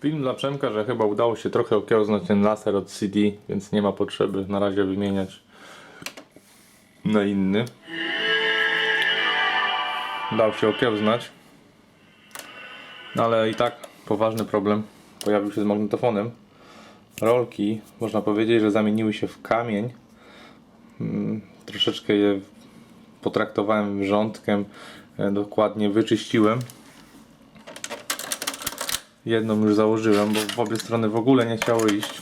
Film dla Przemka, że chyba udało się trochę okiełznać ten laser od CD, więc nie ma potrzeby na razie wymieniać na inny. Dał się okiełznać. Ale i tak poważny problem pojawił się z magnetofonem. Rolki, można powiedzieć, że zamieniły się w kamień. Mm, Troszeczkę je potraktowałem wrzątkiem, e, dokładnie wyczyściłem. Jedną już założyłem, bo w obie strony w ogóle nie chciało iść.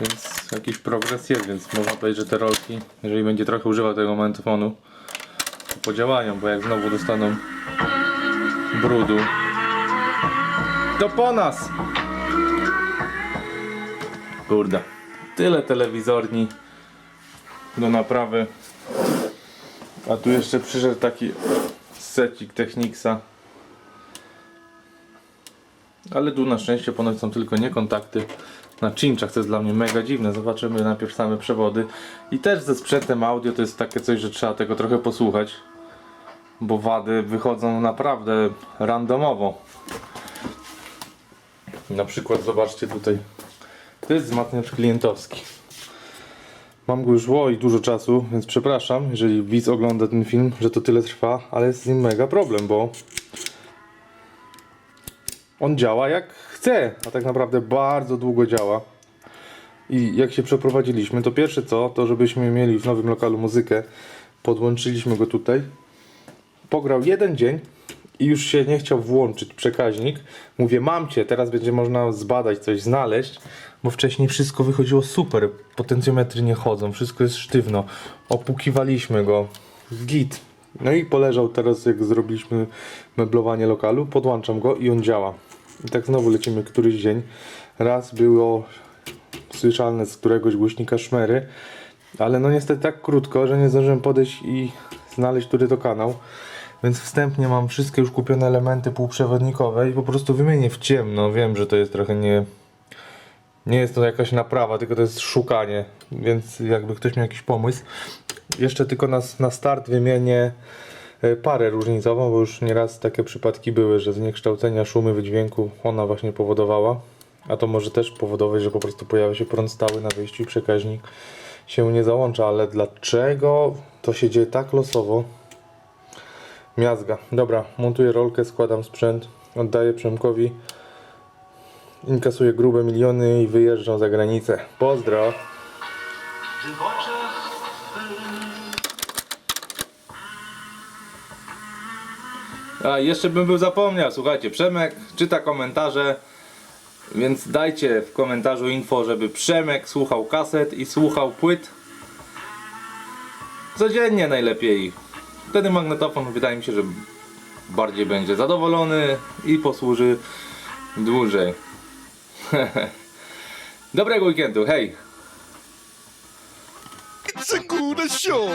Więc jakiś progres jest, więc można powiedzieć, że te rolki, jeżeli będzie trochę używał tego magnetofonu, to podziałają, bo jak znowu dostaną brudu, to po nas! Kurde, tyle telewizorni do naprawy. A tu jeszcze przyszedł taki secik Technicsa. Ale tu na szczęście ponoć są tylko nie kontakty na czynczach, co jest dla mnie mega dziwne. Zobaczymy najpierw same przewody. I też ze sprzętem audio to jest takie coś, że trzeba tego trochę posłuchać. Bo wady wychodzą naprawdę randomowo. Na przykład zobaczcie tutaj. To jest wzmacniacz klientowski. Mam go już oj dużo czasu, więc przepraszam, jeżeli widz ogląda ten film, że to tyle trwa, ale jest z nim mega problem, bo on działa jak chce, a tak naprawdę bardzo długo działa. I jak się przeprowadziliśmy, to pierwsze co, to żebyśmy mieli w nowym lokalu muzykę, podłączyliśmy go tutaj. Pograł jeden dzień i już się nie chciał włączyć przekaźnik. Mówię, mam cię, teraz będzie można zbadać, coś znaleźć, bo wcześniej wszystko wychodziło super. Potencjometry nie chodzą, wszystko jest sztywno. Opukiwaliśmy go. Git. No i poleżał teraz, jak zrobiliśmy meblowanie lokalu, podłączam go i on działa. I tak znowu lecimy któryś dzień. Raz było słyszalne z któregoś głośnika szmery, ale no niestety tak krótko, że nie zdążyłem podejść i znaleźć, który to kanał. Więc wstępnie mam wszystkie już kupione elementy półprzewodnikowe i po prostu wymienię w ciemno. Wiem, że to jest trochę nie. Nie jest to jakaś naprawa, tylko to jest szukanie. Więc jakby ktoś miał jakiś pomysł. Jeszcze tylko na, na start wymienię e, parę różnicową, bo już nieraz takie przypadki były, że zniekształcenia szumy wydźwięku ona właśnie powodowała. A to może też powodować, że po prostu pojawia się prąd stały na wyjściu i przekaźnik się nie załącza. Ale dlaczego to się dzieje tak losowo? Miazga. Dobra, montuję rolkę, składam sprzęt, oddaję Przemkowi. Inkasuję grube miliony i wyjeżdżam za granicę. Pozdro! A jeszcze bym był zapomniał, słuchajcie, Przemek czyta komentarze, więc dajcie w komentarzu info, żeby Przemek słuchał kaset i słuchał płyt. Codziennie najlepiej. Wtedy magnetofon wydaje mi się, że bardziej będzie zadowolony i posłuży dłużej. Dobrego weekendu, hej! It's a good show.